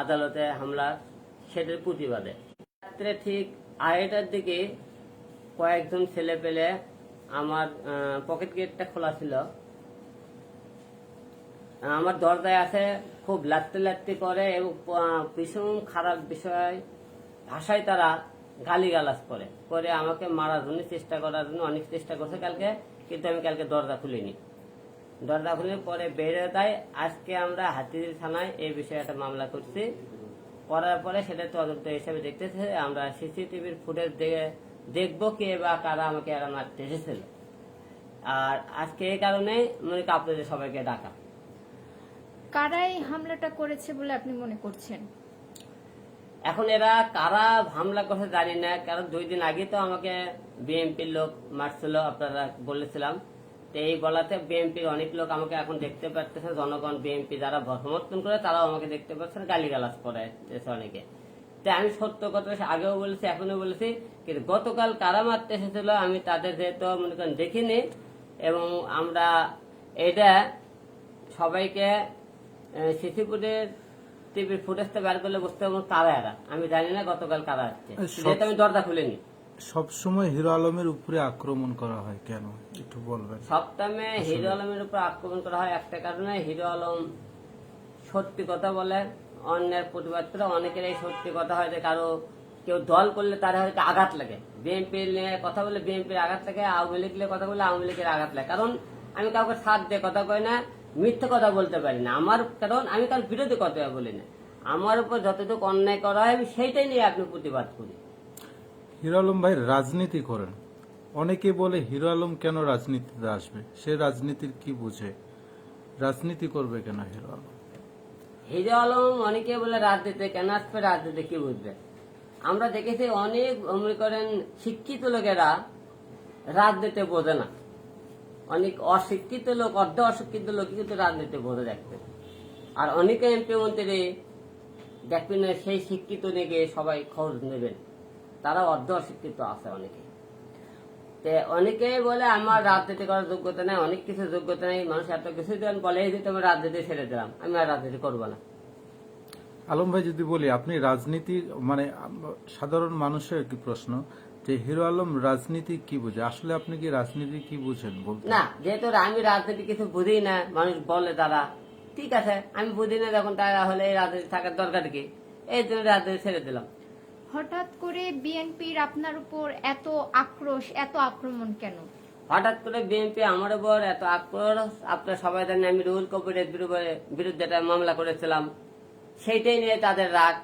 আদালতে হামলা, সেটার প্রতিবাদে। রাত্রে ঠিক আড়াইটার দিকে কয়েকজন ছেলে পেলে আমার পকেট গেটটা খোলা ছিল। আমার দরজায় আছে খুব লাত্তি লাত্তি করে এবং ভীষণ খারাপ বিষয়, ভাষায় তারা গালিগালাজ করে করে আমাকে মারার জন্য চেষ্টা করার জন্য অনেক চেষ্টা করছে কালকে, কিন্তু আমি কালকে দরজা খুলিনি। দরজা খুলে পরে বেড়ে দেয় আজকে আমরা হাতির থানায় এই বিষয়ে একটা মামলা করছি। করার পরে সেটা তদন্ত হিসেবে দেখতেছে। আমরা সিসিটিভির ফুটেজ দেখে দেখব কে বা কারা আমাকে এরা মারতে এসেছিল। আর আজকে এই কারণে মনে করি আপনাদের সবাইকে ডাকা। কারাই হামলাটা করেছে বলে আপনি মনে করছেন? এখন এরা কারা হামলা করছে জানি না। কারণ দুই দিন আগে তো আমাকে বিএনপির লোক মারছিল আপনারা বলেছিলাম। তো এই বলাতে বিএনপির অনেক লোক আমাকে এখন দেখতে পারতেছে জনগণ বিএনপি যারা সমর্থন করে তারাও আমাকে দেখতে পাচ্ছে গালিগালাজ করে অনেকে। তো আমি সত্য কথা আগেও বলেছি এখনও বলেছি কিন্তু গতকাল কারা মারতে এসেছিল আমি তাদের যেহেতু মনে করেন দেখিনি এবং আমরা এটা সবাইকে সিসিপুরের টিভির ফুটেজটা বের করলে বুঝতে পারব কারা এরা। আমি জানি না গতকাল কারা আসছে। যেহেতু আমি দরজা খুলিনি। সবসময় হিরো আলমের উপরে আক্রমণ করা হয় কেন? একটু বলবেন। সপ্তাহে হিরো আলমের উপর আক্রমণ করা হয় একটা কারণে হিরো আলম সত্যি কথা বলে অন্যের প্রতিবাদ করে অনেকের এই সত্যি কথা হয় যে কারও কেউ দল করলে তার হয়তো আঘাত লাগে। বিএনপি নিয়ে কথা বলে বিএনপির আঘাত লাগে আওয়ামী লীগ নিয়ে কথা বলে আওয়ামী লীগের আঘাত লাগে। কারণ আমি কাউকে সাথ দিয়ে কথা কই না মিথ্যে কথা বলতে পারি না। আমার কারণ আমি কারোর বিরোধী কথা বলি না। আমার উপর যতটুকু অন্যায় করা হয় আমি সেইটাই নিয়ে আপনি প্রতিবাদ করি। হিরো আলম ভাই রাজনীতি করেন। অনেকে বলে হিরো আলম কেন রাজনীতিতে আসবে? সে রাজনীতির কি বুঝে? রাজনীতি করবে কেন হিরো আলম? হিরো আলম অনেকে বলে রাজনীতি কেন আসবে রাজনীতি কি বুঝবে? আমরা দেখেছি অনেক, মনে করেন, শিক্ষিত লোকেরা রাজনীতি বোঝে না। অনেক অশিক্ষিত লোক, অর্ধ অশিক্ষিত লোক কিন্তু রাজনীতি বোঝে দেখবে আর অনেকে এমপি মন্ত্রী দেখবেন সেই শিক্ষিত নিয়ে সবাই খোঁজ নেবেন। তারা অর্ধ অশিক্ষিত আছে অনেকে। অনেকে বলে আমার রাজনীতি করার যোগ্যতা নেই অনেক কিছু যোগ্যতা নেই মানুষ এত কিছু দেন বলে এই যে তুমি রাজনীতি ছেড়ে দিলাম আমি আর রাজনীতি করব না। আলম ভাই যদি বলি আপনি রাজনীতি মানে সাধারণ মানুষের কি প্রশ্ন যে হিরো আলম রাজনীতি কি বুঝে? আসলে আপনি কি রাজনীতি কি বুঝেন না যেহেতু আমি রাজনীতি কিছু বুঝি না মানুষ বলে তারা ঠিক আছে আমি বুঝি না যখন তারা হলে এই রাজনীতি থাকার দরকার কি? এই জন্য রাজনীতি ছেড়ে দিলাম। হঠাৎ করে বিএনপির আপনার উপর এত আক্রোশ, এত আক্রমণ কেন? হঠাৎ করে বিএনপি আমার উপর এত আক্রোশ, আপনার সবাই জানেন আমি রুল কবিরের বিরুদ্ধে একটা মামলা করেছিলাম। সেইটাই নিয়ে তাদের রাগ।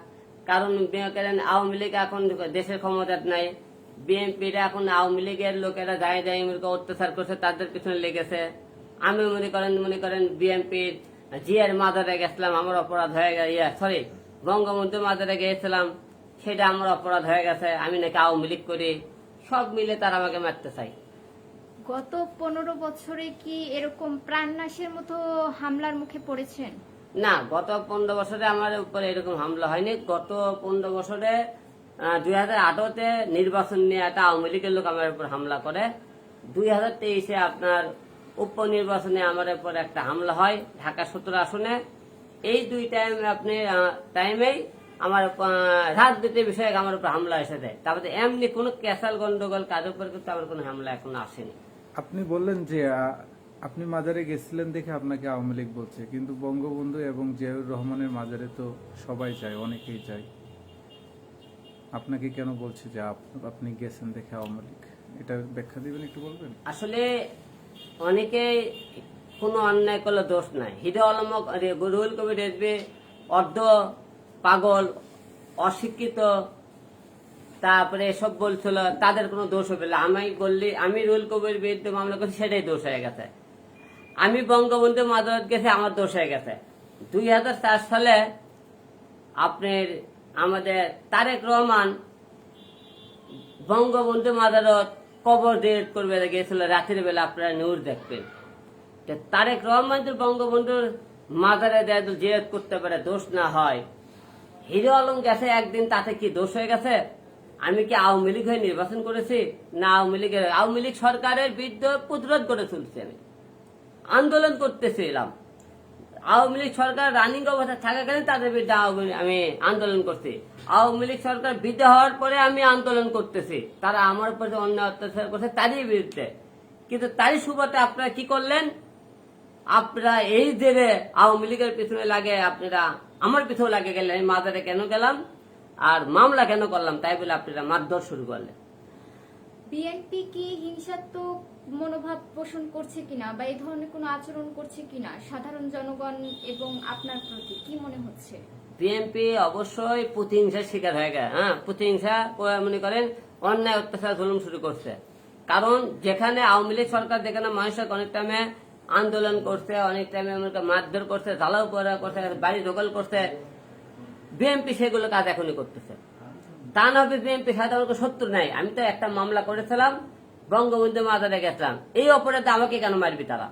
কারণ করেন আওয়ামী লীগ এখন দেশের ক্ষমতা নাই। বিএনপির এখন আওয়ামী লীগের লোকেরা যায় যায় এমনিকে অত্যাচার করছে, তাদের পিছনে লেগেছে। আমি মনে করেন মনে করেন বিএনপির জিয়ার মাদারে গেছিলাম, আমার অপরাধ হয়ে গেছে সরি বঙ্গবন্ধু মাদারে গিয়েছিলাম। সেটা আমার অপরাধ হয়ে গেছে আমি নাকি আওয়ামী লীগ করি সব মিলে তারা আমাকে মারতে চাই গত পনেরো বছরে কি এরকম প্রাণনাশের মতো হামলার মুখে পড়েছেন? না গত পনেরো বছরে আমার উপরে এরকম হামলা হয়নি। গত পনেরো বছরে দুই হাজার আঠারোতে নির্বাচন নিয়ে একটা আওয়ামী লীগের লোক আমার উপর হামলা করে। দুই হাজার তেইশে আপনার উপনির্বাচনে আমার উপর একটা হামলা হয় ঢাকা সত্তর আসনে। এই দুই টাইম আপনি টাইমেই আমার আহ, রাজনীতি বিষয়ে আমার উপর হামলা এসে দেয়। তারপরে এমনি কোনো ক্যাসাল গন্ডগোল কাজের উপর কিন্তু আমার কোনো হামলা এখন আসেনি। আপনি বললেন যে আপনি মাজারে গেছিলেন দেখে আপনাকে আওয়ামী লীগ বলছে কিন্তু বঙ্গবন্ধু এবং জিয়াউর রহমানের মাজারে তো সবাই যায় অনেকেই যায়। আপনাকে কেন বলছে যে আপনি গেছেন দেখে আওয়ামী লীগ? এটা ব্যাখ্যা দিবেন একটু বলবেন? আসলে অনেকে কোনো অন্যায় করলে দোষ নাই। হিরো আলম রুহুল কবির অর্ধ পাগল, অশিক্ষিত, তারপরে এসব বলছিল, তাদের কোনো দোষ হবে না। আমি বললি, আমি রুহুল কবির বিরুদ্ধে মামলা করছি, সেটাই দোষ হয়ে গেছে। আমি বঙ্গবন্ধু মাদারত গেছে, আমার দোষ হয়ে গেছে। দুই হাজার চার সালে আপনার আমাদের তারেক রহমান বঙ্গবন্ধু মাদারত কবর দিয়ে করবে, গিয়েছিল, রাতের বেলা আপনারা নিউজ দেখবেন। তারেক রহমান বঙ্গবন্ধুর মাদারে দেয় জিয়াদ করতে পারে, দোষ না হয়। হিরো আলম গেছে একদিন, তাতে কি দোষ হয়ে গেছে? আমি কি আওয়ামী লীগ হয়ে নির্বাচন করেছি? না, আওয়ামী লীগের, আওয়ামী লীগ সরকারের বিরুদ্ধে প্রতিরোধ করে চলছি আমি। আন্দোলন করতেছিলাম আওয়ামী লীগ সরকার রানিং অবস্থা থাকাকালীন তাদের বিরুদ্ধে আমি আন্দোলন করছি। আওয়ামী লীগ সরকার বিদায় হওয়ার পরে আমি আন্দোলন করতেছি। তারা আমার উপর অন্য অত্যাচার করছে তারই বিরুদ্ধে। কিন্তু তারই সুবাদে আপনারা কি করলেন? আপনারা এই জেরে আওয়ামী লীগের পিছনে লাগে, আপনারা আমার পিছনে লাগে গেলেন আমি মাজারে কেন গেলাম? আর মামলা কেন করলাম? তাই বলে আপনারা মারধর শুরু করলেন। বিএনপি কি হিংসাত্মক মনোভাব পোষণ করছে কিনা বা এই ধরনের কোনো আচরণ করছে কিনা? সাধারণ জনগণ এবং আপনার প্রতি কি মনে হচ্ছে? বিএনপি অবশ্যই প্রতিহিংসার শিকার হয়ে গেছে হ্যাঁ? প্রতিহিংসা মনে করেন অন্যায় অত্যাচার জুলুম শুরু করছে। কারণ যেখানে আওয়ামী লীগ সরকার যেখানে মানুষের অনেক টাইমে আন্দোলন করছে অনেক টাইমে মারধর করছে জ্বালাও পড়া করছে বাড়ি দখল করছে। বিএনপি সেগুলো কাজ এখনই করতেছে। তা না হবে বিএনপি সাধারণ কোনো শত্রু নাই। আমি তো একটা মামলা করেছিলাম বঙ্গবন্ধু মাজারে গেছিলাম। এই অপরাধে আমাকে কেন মারবি তারা?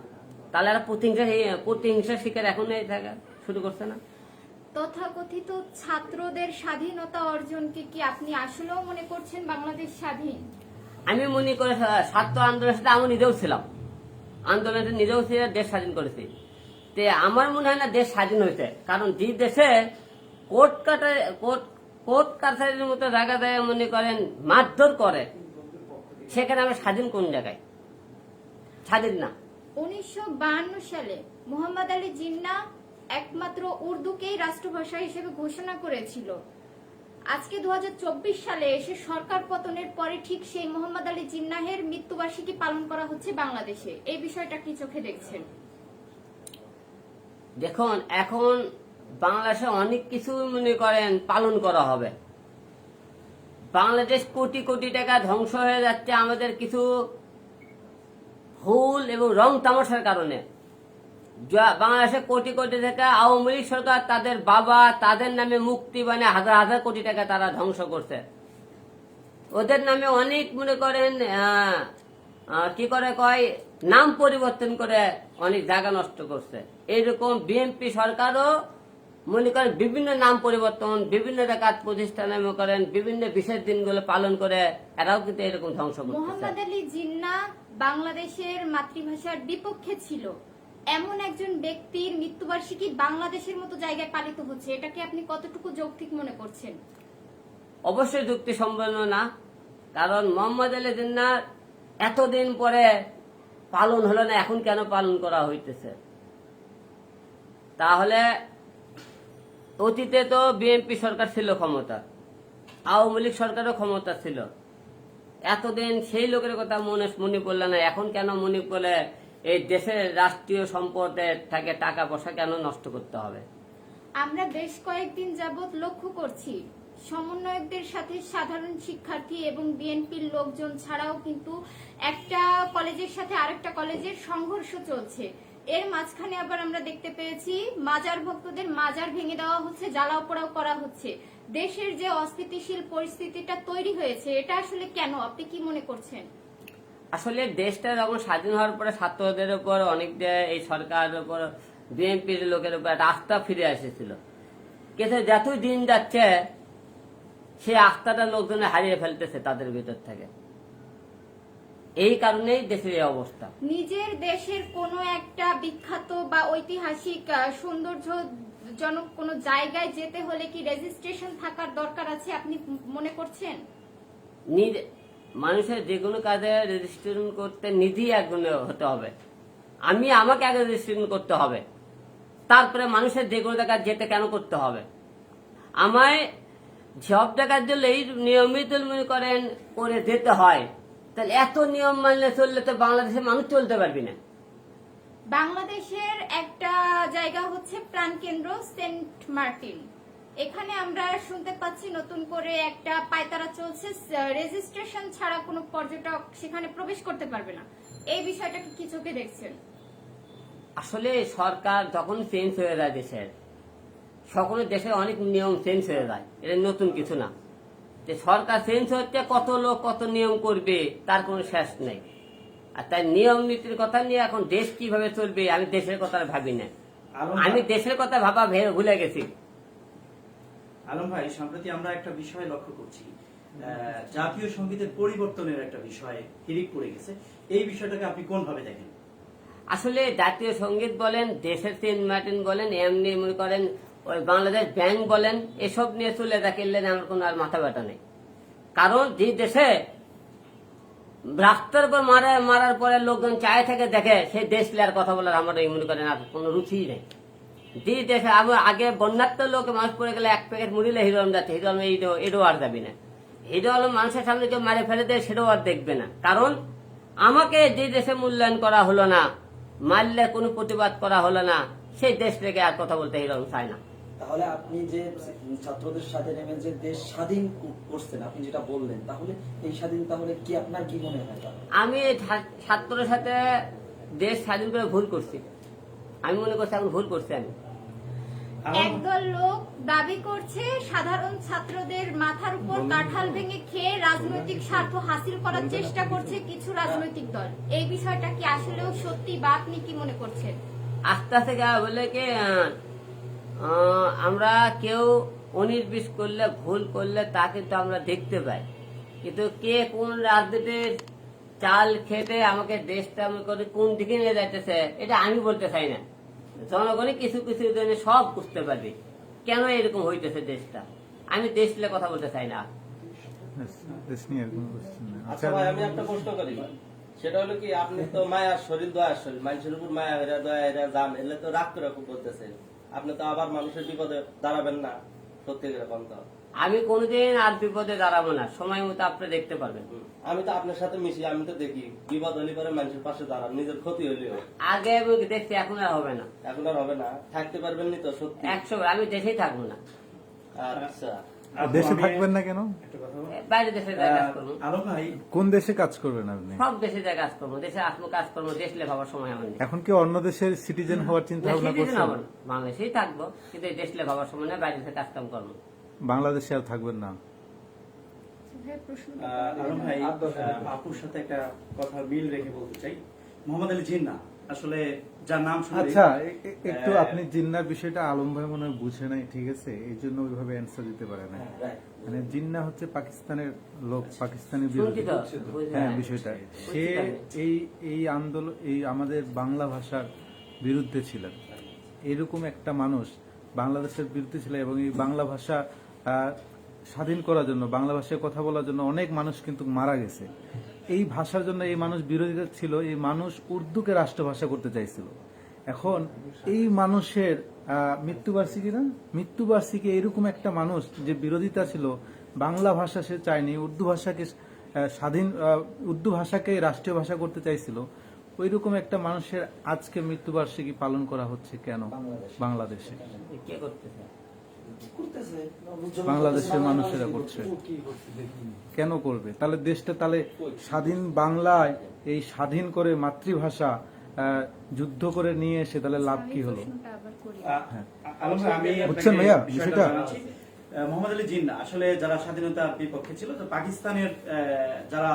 তাহলে এরা প্রতিহিংসা প্রতিহিংসার শিকার এখন এই থাকা শুরু করছে না। তথাকথিত ছাত্রদের স্বাধীনতা অর্জনকে কি আপনি আসলেও মনে করছেন বাংলাদেশ স্বাধীন? আমি মনে করে ছাত্র আন্দোলনের সাথে আমি নিজেও ছিলাম। আন্দোলনে নিজেও ছিল দেশ স্বাধীন করেছি। তে আমার মনে হয় না দেশ স্বাধীন হয়েছে। কারণ যে দেশে কোর্ট কাটা কোর্ট কোর্ট কাছারির মতো জায়গা দেয় মনে করেন, মারধর করে, সেখানে আমরা স্বাধীন কোন জায়গায়? স্বাধীন না। উনিশশো সালে মোহাম্মদ আলী জিন্না একমাত্র উর্দুকেই রাষ্ট্রভাষা হিসেবে ঘোষণা করেছিল। আজকে দু হাজার চব্বিশ সালে এসে সরকার পতনের পরে ঠিক সেই মোহাম্মদ আলী জিন্নাহের মৃত্যুবার্ষিকী পালন করা হচ্ছে বাংলাদেশে। এই বিষয়টা কি চোখে দেখছেন? দেখুন, এখন বাংলাদেশে অনেক কিছু মনে করেন পালন করা হবে। বাংলাদেশ কোটি কোটি টাকা ধ্বংস হয়ে যাচ্ছে আমাদের কিছু ভুল এবং রং তামাশার কারণে। বাংলাদেশে কোটি কোটি টাকা আওয়ামী লীগ সরকার তাদের বাবা, তাদের নামে মুক্তি মানে হাজার হাজার কোটি টাকা তারা ধ্বংস করছে। ওদের নামে অনেক মনে করেন কি করে কয়, নাম পরিবর্তন করে অনেক জায়গা নষ্ট করছে। এইরকম বিএনপি সরকারও মনে করেন বিভিন্ন নাম পরিবর্তন, বিভিন্ন জায়গার প্রতিষ্ঠানে করেন, বিভিন্ন বিশেষ দিনগুলো পালন করে এরাও কিন্তু এরকম ধ্বংস মোহাম্মদ আলী জিন্না বাংলাদেশের মাতৃভাষার বিপক্ষে ছিল। এমন একজন ব্যক্তির মৃত্যুবার্ষিকী বাংলাদেশের মতো জায়গায় পালিত হচ্ছে, এটাকে আপনি কতটুকু যৌক্তিক মনে করছেন? অবশ্যই যুক্তি সম্পন্ন না, কারণ মোহাম্মদ আলী জিন্নার এতদিন পরে পালন হলো না, এখন কেন পালন করা হইতেছে? তাহলে অতীতে তো বিএনপি সরকার ছিল ক্ষমতা আওয়ামী লীগ সরকারও ক্ষমতা ছিল। এতদিন সেই লোকের কথা মনে মনে পড়লে না, এখন কেন মনে পড়লে এই দেশের রাষ্ট্রীয় সম্পদের থেকে টাকা পয়সা কেন নষ্ট করতে হবে? আমরা বেশ কয়েকদিন যাবৎ লক্ষ্য করছি। সমন্বয়কদের সাথে সাধারণ শিক্ষার্থী এবং বিএনপির লোকজন ছাড়াও কিন্তু একটা কলেজের সাথে আরেকটা কলেজের সংঘর্ষ চলছে। এর মাঝখানে আবার আমরা দেখতে পেয়েছি, মাজার ভক্তদের মাজার ভেঙে দেওয়া হচ্ছে জ্বালাও পোড়াও করা হচ্ছে। দেশের যে অস্থিতিশীল পরিস্থিতিটা তৈরি হয়েছে, এটা আসলে কেন? আপনি কি মনে করছেন? আসলে দেশটা যখন স্বাধীন হওয়ার পরে ছাত্রদের উপর অনেক যে- এই সরকারের উপর বিএনপির লোকের উপর আস্থা ফিরে এসেছিল। কিন্তু যতই দিন যাচ্ছে সেই আস্থাটা লোকজন হারিয়ে ফেলতেছে তাদের ভিতর থেকে। এই কারণেই দেশের এই অবস্থা। নিজের দেশের কোনো একটা বিখ্যাত বা ঐতিহাসিক আহ, সৌন্দর্যজনক কোনো জায়গায় যেতে হলে কি রেজিস্ট্রেশন থাকার দরকার আছে আপনি মনে করছেন? মানুষের যে কোনো কাজে রেজিস্ট্রেশন করতে নিজেই একজন হতে হবে। আমি আমাকে আগে রেজিস্ট্রেশন করতে হবে। তারপরে মানুষের যে কোনো জায়গায় যেতে কেন করতে হবে? আমায় সব জায়গার জন্য এই নিয়মিত মনে করেন করে যেতে হয়। তাহলে এত নিয়ম মানলে চললে তো বাংলাদেশের মানুষ চলতে পারবি না। বাংলাদেশের একটা জায়গা হচ্ছে প্রাণকেন্দ্র সেন্ট মার্টিন। এখানে আমরা শুনতে পাচ্ছি নতুন করে একটা পায়তারা চলছে। রেজিস্ট্রেশন ছাড়া কোনো পর্যটক সেখানে প্রবেশ করতে পারবে না। এই বিষয়টাকে কি চোখে দেখছেন? আসলে সরকার যখন চেঞ্জ হয়ে যায় দেশের সকলের দেশের অনেক নিয়ম চেঞ্জ হয়ে যায়। এটা নতুন কিছু না। যে সরকার চেঞ্জ হচ্ছে কত লোক কত নিয়ম করবে তার কোনো শেষ নেই। আর তাই নিয়ম নীতির কথা নিয়ে এখন দেশ কীভাবে চলবে আমি দেশের কথা আর ভাবি না আমি দেশের কথা ভাবা ভে- ভুলে গেছি। আলম ভাই সম্প্রতি আমরা একটা বিষয় লক্ষ্য করছি। জাতীয় সঙ্গীতের পরিবর্তনের একটা বিষয় হিরিক পড়ে গেছে। এই বিষয়টাকে আপনি কোন ভাবে দেখেন? আসলে জাতীয় সংগীত বলেন দেশের সিনেমাটিন বলেন এমনি মনে করেন ওই বাংলাদেশ ব্যাংক বলেন এসব নিয়ে চলে থাকলেন আমার কোনো আর মাথা ব্যথা নেই। কারণ যে দেশে রাস্তার উপর মারা মারার পরে লোকজন চায় থেকে দেখে সেই দেশ কথা বলার আমার এই মনে করেন আর কোনো রুচিই নেই। যে দেশে আগে বন্যাত্ম লোক মানুষ পড়ে গেলে এক প্যাকেট মুড়িলে হিরো আলম যাচ্ছে হিরো আলম এটাও আর যাবি না। হিরো আলম মানুষের সামনে কেউ মারে ফেলে দেয় সেটাও আর দেখবে না। কারণ আমাকে যে দেশে মূল্যায়ন করা হলো না মারলে কোনো প্রতিবাদ করা হলো না সেই দেশ থেকে আর কথা বলতে হিরো আলম চায় না। তাহলে আপনি যে ছাত্রদের সাথে নেমে যে দেশ স্বাধীন করছেন আপনি যেটা বললেন তাহলে এই স্বাধীন তাহলে কি আপনার কি মনে হয়? আমি ছাত্রের সাথে দেশ স্বাধীন করে ভুল করছি। আমি মনে করছি এখন ভুল করছি আমি। একদল লোক দাবি করছে সাধারণ ছাত্রদের মাথার উপর কাঁঠাল ভেঙে খেয়ে রাজনৈতিক স্বার্থ হাসিল করার চেষ্টা করছে কিছু রাজনৈতিক দল। এই বিষয়টা কি আসলেও সত্যি বা আপনি কি মনে করছেন? আস্তে আস্তে যা বলে কি আহ, আহ, আমরা কেউ উনিশ বিশ করলে ভুল করলে তা কিন্তু আমরা দেখতে পাই। কিন্তু কে কোন রাজনীতির চাল খেতে আমাকে দেশটা আমি করে কোন দিকে নিয়ে যাইতেছে এটা আমি বলতে চাই না। জনগণই কিছু কিছু জনে সব বুঝতে পারবে। কেন এরকম হইতেছে দেশটা? আমি দেশ নিয়ে কথা বলতে চাই না। দেশ নিয়ে এরকম question নেই। আচ্ছা ভাই আমি একটা প্রশ্ন করি সেটা হলো কি আপনি তো মায়ার শরীর দয়ার শরীর। মানুষের উপর মায়া এরা দয়া এরা এলে তো রাগ করে খুব করতেছেন আপনি তো আবার মানুষের বিপদে দাঁড়াবেন না সত্যি এরকম তো আমি কোনোদিন আর বিপদে দাঁড়াবো না। সময় মতো আপনি দেখতে পারবেন। আমি তো আপনার সাথে মিশি আমি তো দেখি। বিপদ হলে পরে মানুষের পাশে দাঁড়ান নিজের ক্ষতি হলেও। আগে আমি দেখছি এখন আর হবে না। এখন আর হবে না। থাকতে পারবেন নি তো সত্যি। একশো আমি দেশেই থাকব না। আচ্ছা। দেশে থাকবেন না কেন। বাইরে দেশে কাজ করব। আলম ভাই। কোন দেশে কাজ করবেন আপনি? সব দেশে যায় কাজ করব। দেশে আসব কাজ করব দেশ লে ভাবার সময় আমার এখন কি অন্য দেশের সিটিজেন হওয়ার চিন্তা ভাবনা করছেন? বাংলাদেশেই থাকব কিন্তু দেশ লে ভাবার সময় নেই বাইরে দেশে কাজ কাম করব। বাংলাদেশে আর থাকবেন না। আলম ভাই আপুর সাথে একটা কথা মিল রেখে বলতে চাই। মোহাম্মদ আলী জিন্না আসলে যার নাম আচ্ছা একটু আপনি জিন্নার বিষয়টা আলম ভাই মনে হয় বুঝে নাই ঠিক আছে? এই জন্য ওইভাবে অ্যান্সার দিতে পারে না মানে জিন্না হচ্ছে পাকিস্তানের লোক পাকিস্তানি তো বুঝলেন? হ্যাঁ বিষয়টা। সে এই এই আন্দোলন এই আমাদের বাংলা ভাষার বিরুদ্ধে ছিলেন। এরকম একটা মানুষ বাংলাদেশের বিরুদ্ধে ছিল এবং এই বাংলা ভাষা স্বাধীন করার জন্য বাংলা ভাষায় কথা বলার জন্য অনেক মানুষ কিন্তু মারা গেছে। এই ভাষার জন্য এই মানুষ বিরোধিতা ছিল এই মানুষ উর্দুকে রাষ্ট্রভাষা করতে চাইছিল। এখন এই মানুষের আহ, মৃত্যুবার্ষিকী না? মৃত্যুবার্ষিকী এরকম একটা মানুষ যে বিরোধিতা ছিল বাংলা ভাষা সে চায়নি উর্দু ভাষাকে স্বাধীন উর্দু ভাষাকে রাষ্ট্রীয় ভাষা করতে চাইছিল ওই রকম একটা মানুষের আজকে মৃত্যুবার্ষিকী পালন করা হচ্ছে কেন? বাংলাদেশে। বাংলাদেশের মানুষেরা করছে। কেন করবে? তাহলে দেশটা তাহলে স্বাধীন বাংলায় এই স্বাধীন করে মাতৃভাষা যুদ্ধ করে নিয়ে এসে তাহলে লাভ কি হলো। বুঝছেন ভাইয়া বিষয়টা মোহাম্মদ আলী জিন্না আসলে যারা স্বাধীনতার বিপক্ষে ছিল তো পাকিস্তানের আহ, যারা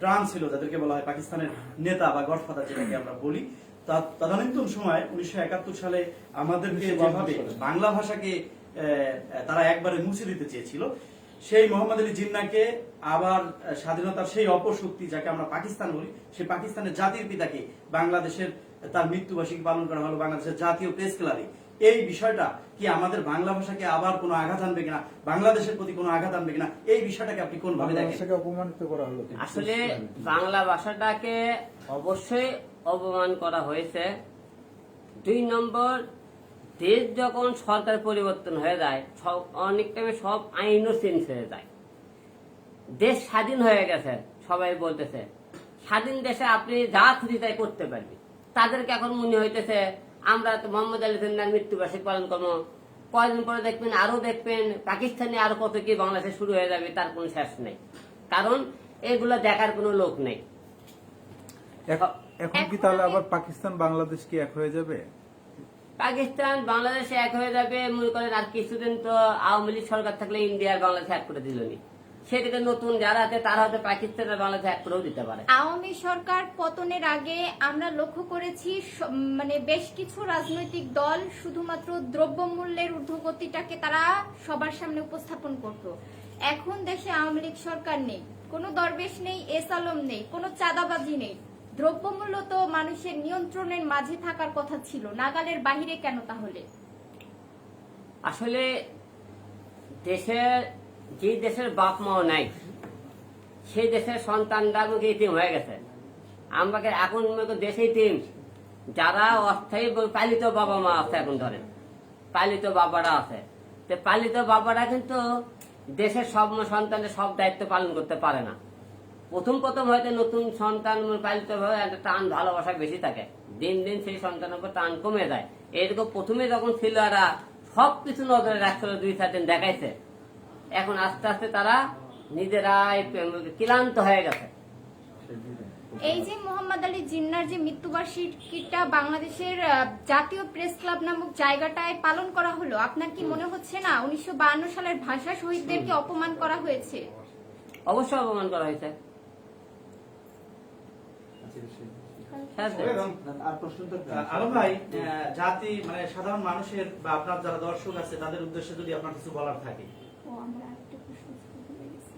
প্রাণ ছিল যাদেরকে বলা হয় পাকিস্তানের নেতা বা গডফাদার যেটাকে আমরা বলি তদানীন্তন সময় উনিশশো একাত্তর সালে আমাদেরকে যেভাবে বাংলা ভাষাকে তারা একবারে মুছে দিতে চেয়েছিল সেই মোহাম্মদ আলী জিন্নাকে আবার স্বাধীনতার সেই অপশক্তি যাকে আমরা পাকিস্তান বলি সেই পাকিস্তানের জাতির পিতাকে বাংলাদেশের তার মৃত্যুবার্ষিকী পালন করা হলো বাংলাদেশের জাতীয় প্রেস ক্লাবে। এই বিষয়টা কি আমাদের বাংলা ভাষাকে আবার কোনো আঘাত আনবে কিনা বাংলাদেশের প্রতি কোনো আঘাত আনবে কিনা এই বিষয়টাকে আপনি কোন ভাবে দেখেন করা হলো আসলে বাংলা ভাষাটাকে অবশ্যই অপমান করা হয়েছে। দুই নম্বর, দেশ যখন সরকার পরিবর্তন হয়ে যায়, সব অনেক টাইমে সব আইনও চেঞ্জ হয়ে যায়। দেশ স্বাধীন হয়ে গেছে, সবাই বলতেছে। স্বাধীন দেশে আপনি যা খুশি তাই করতে পারবি তাদেরকে এখন মনে হইতেছে, আমরা তো মোহাম্মদ আলী জিন্নার মৃত্যুবার্ষিক পালন করব। কয়েকদিন পরে দেখবেন, আরও দেখবেন, পাকিস্তানে আরও কত কি বাংলাদেশে শুরু হয়ে যাবে, তার কোনো শেষ নেই। কারণ, এগুলো দেখার কোনো লোক নেই। এখন- কি তাহলে আবার পাকিস্তান বাংলাদেশ কি এক হয়ে যাবে? পাকিস্তান বাংলাদেশে এক হয়ে যাবে। মনে করেন আর কিছুদিন তো আওয়ামী লীগ সরকার থাকলে ইন্ডিয়া আর বাংলাদেশ এক করে দিলনি সেদিকে নতুন যারা আছে তারা হয়তো পাকিস্তান আর বাংলাদেশ এক করেও দিতে পারে। আওয়ামী সরকার পতনের আগে আমরা লক্ষ্য করেছি মানে বেশ কিছু রাজনৈতিক দল শুধুমাত্র দ্রব্যমূল্যের ঊর্ধ্বগতিটাকে তারা সবার সামনে উপস্থাপন করত। এখন দেশে আওয়ামী লীগ সরকার নেই। কোনো দরবেশ নেই এস আলম নেই কোনো চাঁদাবাজি নেই। দ্রব্যমূল্য তো মানুষের নিয়ন্ত্রণের মাঝে থাকার কথা ছিল। নাগালের বাহিরে কেন তাহলে? আসলে দেশের যে দেশের বাপ মাও নাই সেই দেশের ইতিম হয়ে গেছে? আমাকে এখন মনে করি দেশে ইতিম যারা অস্থায়ী পালিত বাবা মা আছে এখন ধরেন, পালিত বাবারা আছে। তো পালিত বাবারা কিন্তু দেশের সব সন্তানের সব দায়িত্ব পালন করতে পারে না। প্রথম প্রথম হয়তো নতুন সন্তান পালিত ভাবে একটা টান ভালোবাসা বেশি থাকে। দিন দিন সেই সন্তানের উপর টান কমে যায়। এরকম প্রথমে যখন ছিল এরা সব কিছু নজরে রাখছিল দুই চার দিন দেখাইছে এখন আস্তে আস্তে তারা নিজেরাই ক্লান্ত হয়ে গেছে। এই যে মোহাম্মদ আলী জিন্নার যে মৃত্যুবার্ষিকীটা বাংলাদেশের জাতীয় প্রেস ক্লাব নামক জায়গাটায় পালন করা হলো আপনার কি মনে হচ্ছে না উনিশশো বায়ান্ন সালের ভাষা শহীদদেরকে অপমান করা হয়েছে? অবশ্যই অপমান করা হয়েছে। হ্যাঁ, আলম ভাই জাতি মানে সাধারণ মানুষের বা আপনার যারা দর্শক আছে তাদের উদ্দেশ্যে যদি আপনার কিছু বলার থাকে। ও, আমরা আরেকটা প্রশ্ন ছিল, ভুলে গেছি।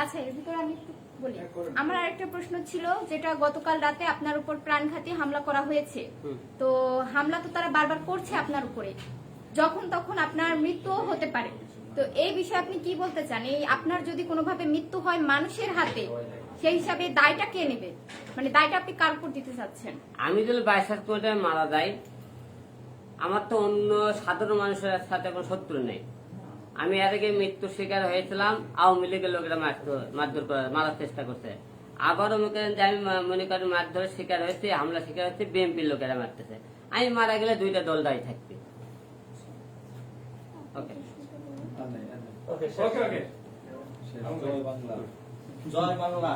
আচ্ছা এর ভিতরে আমি একটু বলি। আমার আরেকটা প্রশ্ন ছিল যেটা গতকাল রাতে আপনার উপর প্রাণঘাতী হামলা করা হয়েছে। তো হামলা তো তারা বারবার করছে আপনার উপরে। যখন তখন আপনার মৃত্যুও হতে পারে। তো এই বিষয়ে আপনি কি বলতে চান? এই আপনার যদি কোনোভাবে মৃত্যু হয় মানুষের হাতে সেই হিসাবে দায়টা কে নেবে? মানে দায়টা আপনি কার উপর দিতে চাচ্ছেন? আমি যদি বাইশাস করে মারা যাই আমার তো অন্য সাধারণ মানুষের সাথে কোনো শত্রু নেই। আমি এর আগে মৃত্যুর শিকার হয়েছিলাম আওয়ামী লীগের লোকেরা মারধর করে মারার চেষ্টা করছে। আবারও মনে করেন যে আমি মনে করেন মারধরের শিকার হয়েছে হামলা শিকার হয়েছে বিএনপির লোকেরা মারতেছে। আমি মারা গেলে দুইটা দল দায়ী থাকবে। ওকে ওকে ওকে বাংলা। জয় বাংলা।